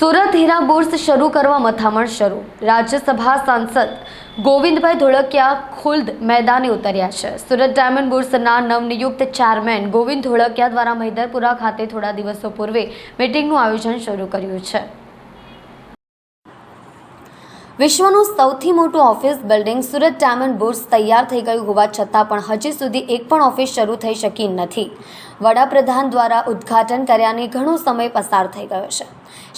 સુરત હીરા bourse શરૂ કરવા મથામણ શરૂ. રાજ્યસભા સાંસદ ગોવિંદભાઈ ધોળકિયા ખુલ્દ મેદાને ઉતર્યા છે. સુરત ડાયમંડ બુર્સના નવનિયુક્ત ચેરમેન ગોવિંદ ધોળકિયા દ્વારા મહિદરપુરા ખાતે થોડા દિવસો પૂર્વે મિટિંગનું આયોજન શરૂ કર્યું છે. વિશ્વનું સૌથી મોટું office building Surat diamond bourse તૈયાર થઈ ગયું હોવા છતાં પણ હજી સુધી એક પણ ઓફિસ શરૂ થઈ શકી નથી. વડાપ્રધાન દ્વારા ઉદ્ઘાટન કર્યાને ઘણો સમય પસાર થઈ ગયો છે.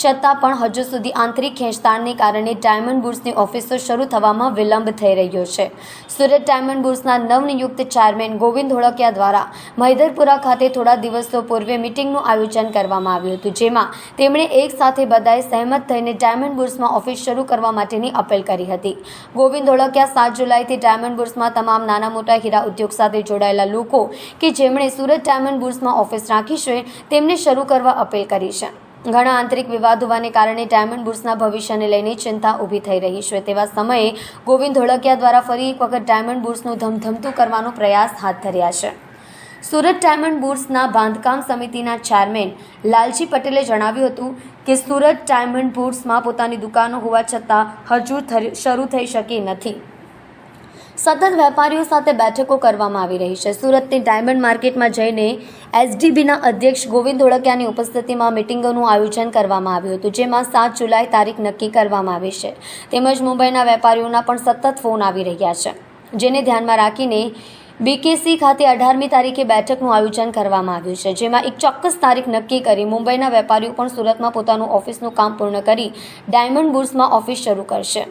છતાં પણ હજુ સુધી આંતરિક ખેંચતાણને કારણે ડાયમંડ બુર્સની ઓફિસો શરૂ થવામાં વિલંબ થઈ રહ્યો છે. સુરત ડાયમંડ બુર્સના નવનિયુક્ત ચેરમેન ગોવિંદ ધોળકિયા દ્વારા મહિધરપુરા ખાતે થોડા દિવસો પૂર્વે મિટિંગનું આયોજન કરવામાં આવ્યું હતું, જેમાં તેમણે એક સાથે બધાએ સહેમત થઈને ડાયમંડ બુર્સમાં ઓફિસ શરૂ કરવા માટેની અપીલ કરી હતી. ગોવિંદ ધોળકિયા સાત જુલાઈથી ડાયમંડ બુર્સમાં તમામ નાના મોટા હીરા ઉદ્યોગ સાથે જોડાયેલા લોકો કે જેમણે સુરત ડાયમંડ બુર્સમાં ઓફિસ રાખી છે તેમને શરૂ કરવા અપીલ કરી છે. ઘણા આંતરિક વિવાદ હોવાને કારણે ડાયમંડ બુર્સના ભવિષ્યને લઈને ચિંતા ઊભી થઈ રહી છે. તેવા સમયે ગોવિંદ ધોળકિયા દ્વારા ફરી એક વખત ડાયમંડ બુર્સનું ધમધમતું કરવાનો પ્રયાસ હાથ ધર્યા છે. સુરત ડાયમંડ બુર્સના બાંધકામ સમિતિના ચેરમેન લાલજી પટેલે જણાવ્યું હતું કે સુરત ડાયમંડ બુર્સમાં પોતાની દુકાનો હોવા છતાં હજુ શરૂ થઈ શકી નથી. સતત વેપારીઓ સાથે બેઠકો કરવામાં આવી રહી છે. સુરતની ડાયમંડ માર્કેટમાં જઈને એસડીબીના અધ્યક્ષ ગોવિંદ ધોળકિયાની ઉપસ્થિતિમાં મિટિંગોનું આયોજન કરવામાં આવ્યું હતું, જેમાં સાત જુલાઈ તારીખ નક્કી કરવામાં આવી છે. તેમજ મુંબઈના વેપારીઓના પણ સતત ફોન આવી રહ્યા છે, જેને ધ્યાનમાં રાખીને બીકેસી ખાતે અઢારમી તારીખે બેઠકનું આયોજન કરવામાં આવ્યું છે, જેમાં એક ચોક્કસ તારીખ નક્કી કરી મુંબઈના વેપારીઓ પણ સુરતમાં પોતાનું ઓફિસનું કામ પૂર્ણ કરી ડાયમંડ બુર્સમાં ઓફિસ શરૂ કરશે.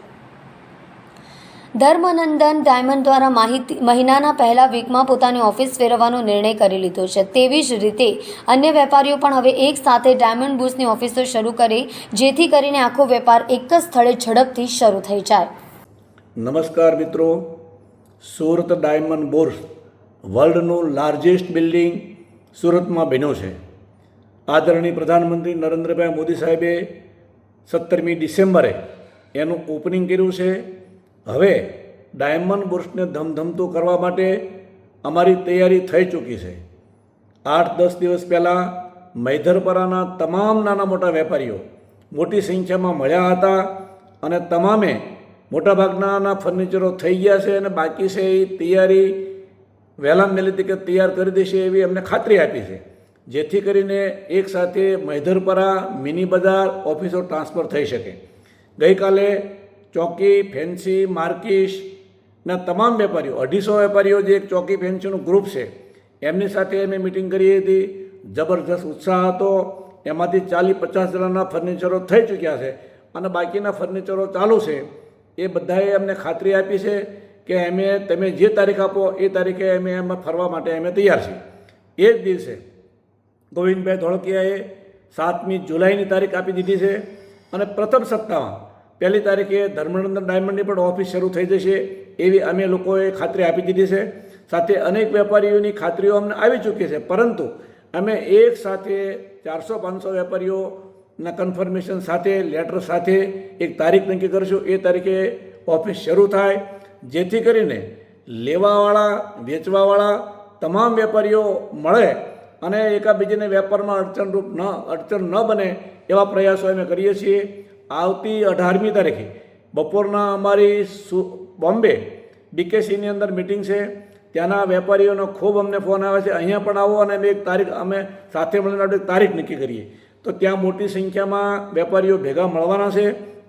ધર્મનંદન ડાયમંડ દ્વારા માહિતી મહિનાના પહેલા વીકમાં પોતાની ઓફિસ ફેરવવાનો નિર્ણય કરી લીધો છે. તેવી જ રીતે અન્ય વેપારીઓ પણ હવે એક સાથે ડાયમંડ બુસની ઓફિસો શરૂ કરે, જેથી કરીને આખો વેપાર એક જ સ્થળે ઝડપથી શરૂ થઈ જાય. નમસ્કાર મિત્રો. સુરત ડાયમંડ બોર્સ વર્લ્ડનું લાર્જેસ્ટ બિલ્ડિંગ સુરતમાં બન્યો છે. આદરણીય પ્રધાનમંત્રી નરેન્દ્રભાઈ મોદી સાહેબે સત્તરમી ડિસેમ્બરે એનું ઓપનિંગ કર્યું છે. હવે ડાયમંડ બુર્સને ધમધમતું કરવા માટે અમારી તૈયારી થઈ ચૂકી છે. આઠ દસ દિવસ પહેલાં મૈધરપરાના તમામ નાના મોટા વેપારીઓ મોટી સંખ્યામાં મળ્યા હતા અને તમામે મોટાભાગનાના ફર્નિચરો થઈ ગયા છે અને બાકી છે એ તૈયારી વહેલા મેલી તકે તૈયાર કરી દેશે એવી અમને ખાતરી આપી છે. જેથી કરીને એક સાથે મૈધરપરા, મિની બજાર, ઓફિસો ટ્રાન્સફર થઈ શકે. ગઈકાલે ચોકી, ફેન્સી, માર્કિશ ના તમામ વેપારીઓ, અઢીસો વેપારીઓ જે એક ચોકી, ફેન્સીનું ગ્રુપ છે, એમની સાથે અમે મિટિંગ કરી હતી. જબરજસ્ત ઉત્સાહ હતો. એમાંથી ચાલીસ, પચાસ જણાના ફર્નિચરો થઈ ચૂક્યા છે અને બાકીના ફર્નિચરો ચાલુ છે. એ બધાએ અમને ખાતરી આપી છે કે અમે, તમે જે તારીખ આપો, એ તારીખે અમે એમાં ફરવા માટે અમે તૈયાર છીએ. એ જ દિવસે ગોવિંદભાઈ ધોળકિયાએ સાતમી જુલાઈની તારીખ આપી દીધી છે અને પ્રથમ સપ્તાહમાં પહેલી તારીખે ધર્મનંદન ડાયમંડની પણ ઓફિસ શરૂ થઈ જશે એવી અમે લોકોએ ખાતરી આપી દીધી છે. સાથે અનેક વેપારીઓની ખાતરીઓ અમને આવી ચૂકી છે. પરંતુ અમે એક સાથે ચારસો પાંચસો વેપારીઓના કન્ફર્મેશન સાથે લેટર સાથે એક તારીખ નક્કી કરીશું. એ તારીખે ઓફિસ શરૂ થાય. જેથી કરીને લેવાવાળા, વેચવાવાળા તમામ વેપારીઓ મળે અને એકાબીજીને વેપારમાં અડચણરૂપ ન, અડચણ ન બને એવા પ્રયાસો અમે કરીએ છીએ. આવતી અઢારમી તારીખે બપોરના અમારી બોમ્બે બીકેસીની અંદર મિટિંગ છે. ત્યાંના વેપારીઓનો ખૂબ અમને ફોન આવે છે. અહીંયા પણ આવો અને અમે એક તારીખ, અમે સાથે મળીને આપણે એક તારીખ નક્કી કરીએ. તો ત્યાં મોટી સંખ્યામાં વેપારીઓ ભેગા મળવાના છે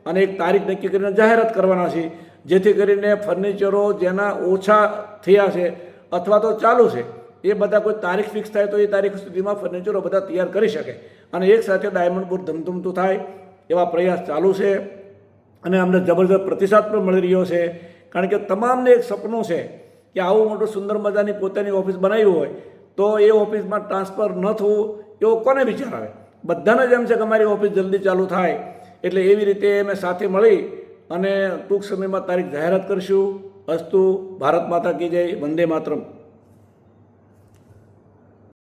અને એક તારીખ નક્કી કરીને જાહેરાત કરવાના છે. જેથી કરીને ફર્નિચરો જેના ઓછા થયા છે અથવા તો ચાલુ છે, એ બધા કોઈ તારીખ ફિક્સ થાય તો એ તારીખ સુધીમાં ફર્નિચરો બધા તૈયાર કરી શકે. અને એક સાથે ડાયમંડ બુર ધમધમતું થાય. એવા પ્રયાસ ચાલુ છે અને અમને જબરદસ્ત પ્રતિસાદ પણ મળી રહ્યો છે. કારણ કે તમામને એક સપનું છે કે આવું મોટું સુંદર મજાની પોતાની ઓફિસ બનાવી હોય તો એ ઓફિસમાં ટ્રાન્સફર ન થવું એવો કોને વિચાર આવે? બધાને જ એમ છે કે અમારી ઓફિસ જલ્દી ચાલુ થાય. એટલે એવી રીતે અમે સાથે મળી અને ટૂંક સમયમાં તારીખ જાહેરાત કરીશું. અસ્તુ ભારત માતા કી જય, વંદે માતરમ.